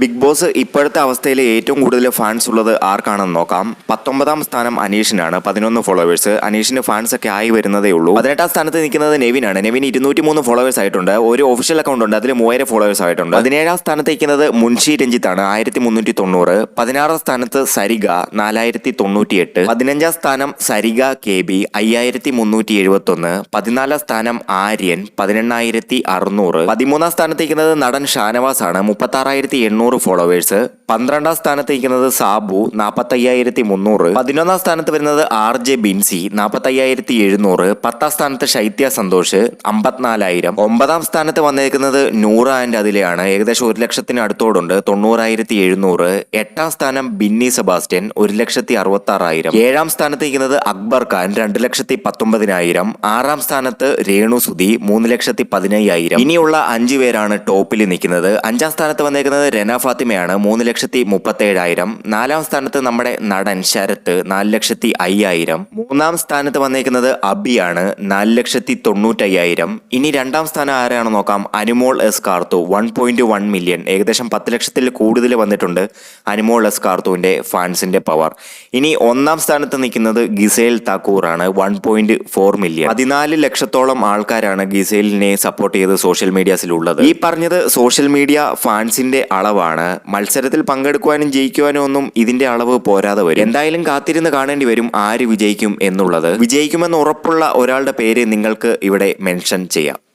Big boss ഇപ്പോഴത്തെ അവസ്ഥയിൽ ഏറ്റവും കൂടുതൽ ഫാൻസ് ഉള്ളത് ആർക്കാണെന്ന് നോക്കാം. പത്തൊമ്പതാം സ്ഥാനം അനീഷിനാണ് പതിനൊന്ന് ഫോളോവേഴ്സ് അനീഷിന് ഫാൻസ് ഒക്കെ ആയി വരുന്നതേ ഉള്ളൂ. പതിനെട്ടാം സ്ഥാനത്ത് നിൽക്കുന്നത് നെവിനാണ്. നെവിൻ ഇരുന്നൂറ്റി മൂന്ന് ഫോളോവേഴ്സ് ആയിട്ടുണ്ട്. ഒരു ഒഫീഷ്യൽ അക്കൗണ്ട് ഉണ്ട് അതിൽ മൂവായിരം ഫോളോവേഴ്സ് ആയിട്ടുണ്ട്. പതിനേഴാം സ്ഥാനത്ത് നിൽക്കുന്നത് മുൻഷി രഞ്ജിത്താണ് ആയിരത്തി മുന്നൂറ്റി തൊണ്ണൂറ് പതിനാറാം സ്ഥാനത്ത് സരിഗ നാലായിരത്തി തൊണ്ണൂറ്റി എട്ട് പതിനഞ്ചാം സ്ഥാനം സരിഗ കെ ബി അയ്യായിരത്തി മുന്നൂറ്റി എഴുപത്തി ഒന്ന് പതിനാലാം സ്ഥാനം ആര്യൻ പതിനെണ്ണായിരത്തി അറുന്നൂറ് പതിമൂന്നാം സ്ഥാനത്ത് നിൽക്കുന്നത് നടൻ ഷാനവാസ് ആണ് മുപ്പത്തി ആറായിരത്തി എണ്ണൂറ് ഫോളോവേഴ്സ് പന്ത്രണ്ടാം സ്ഥാനത്ത് നിൽക്കുന്നത് സാബു നാൽപ്പത്തയ്യായിരത്തി മുന്നൂറ് പതിനൊന്നാം സ്ഥാനത്ത് വരുന്നത് ആർ ജെ ബിൻസി നാൽപ്പത്തയ്യായിരത്തി എഴുന്നൂറ് പത്താം സ്ഥാനത്ത് ശൈത്യ സന്തോഷ് അമ്പത്തിനാലായിരം. ഒമ്പതാം സ്ഥാനത്ത് വന്നിരിക്കുന്നത് നൂറ ആൻഡ് അതിലെയാണ്. ഏകദേശം ഒരു ലക്ഷത്തിന് അടുത്തോടുണ്ട് തൊണ്ണൂറായിരത്തി എഴുന്നൂറ് എട്ടാം സ്ഥാനം ബിന്നി സെബാസ്റ്റ്യൻ ഒരു ലക്ഷത്തി അറുപത്തി ആറായിരം ഏഴാം സ്ഥാനത്ത് നിൽക്കുന്നത് അക്ബർ ഖാൻ രണ്ട് ലക്ഷത്തി പത്തൊമ്പതിനായിരം. ആറാം സ്ഥാനത്ത് രേണു സുധി മൂന്ന് ലക്ഷത്തി പതിനയ്യായിരം. ഇനിയുള്ള അഞ്ചു പേരാണ് ടോപ്പിൽ നിൽക്കുന്നത്. അഞ്ചാം സ്ഥാനത്ത് വന്നേക്കുന്നത് രന ഫാത്തിമയാണ് മൂന്ന് ലക്ഷത്തി മുപ്പത്തേഴായിരം. നാലാം സ്ഥാനത്ത് നമ്മുടെ നടൻ ശരത്ത് നാല് ലക്ഷത്തി അയ്യായിരം. മൂന്നാം സ്ഥാനത്ത് വന്നേക്കുന്നത് അബിയാണ് നാല് ലക്ഷത്തി തൊണ്ണൂറ്റയ്യായിരം. ഇനി രണ്ടാം സ്ഥാനം ആരാണെന്ന് നോക്കാം. Anumol S Karthu one point one million. ഏകദേശം പത്ത് ലക്ഷത്തിൽ കൂടുതൽ വന്നിട്ടുണ്ട് അനുമോൾ എസ് കാർത്തുവിന്റെ ഫാൻസിന്റെ പവർ. ഇനി ഒന്നാം സ്ഥാനത്ത് നിൽക്കുന്നത് ഗിസേൽ താക്കൂറാണ് വൺ പോയിന്റ് ഫോർ മില്യൺ. പതിനാല് ലക്ഷത്തോളം ആൾക്കാരാണ് ഗിസേലിനെ സപ്പോർട്ട് ചെയ്ത് സോഷ്യൽ മീഡിയാസിലുള്ളത്. ഈ പറഞ്ഞത് സോഷ്യൽ മീഡിയ ഫാൻസിന്റെ അളവാണ്. മത്സരത്തിൽ പങ്കെടുക്കുവാനും ജയിക്കുവാനും ഒന്നും ഇതിന്റെ അളവ് പോരാതെ വരും. എന്തായാലും കാത്തിരുന്ന് കാണേണ്ടി വരും ആര് വിജയിക്കും എന്നുള്ളത്. വിജയിക്കുമെന്ന് ഉറപ്പുള്ള ഒരാളുടെ പേര് നിങ്ങൾക്ക് ഇവിടെ മെൻഷൻ ചെയ്യാം.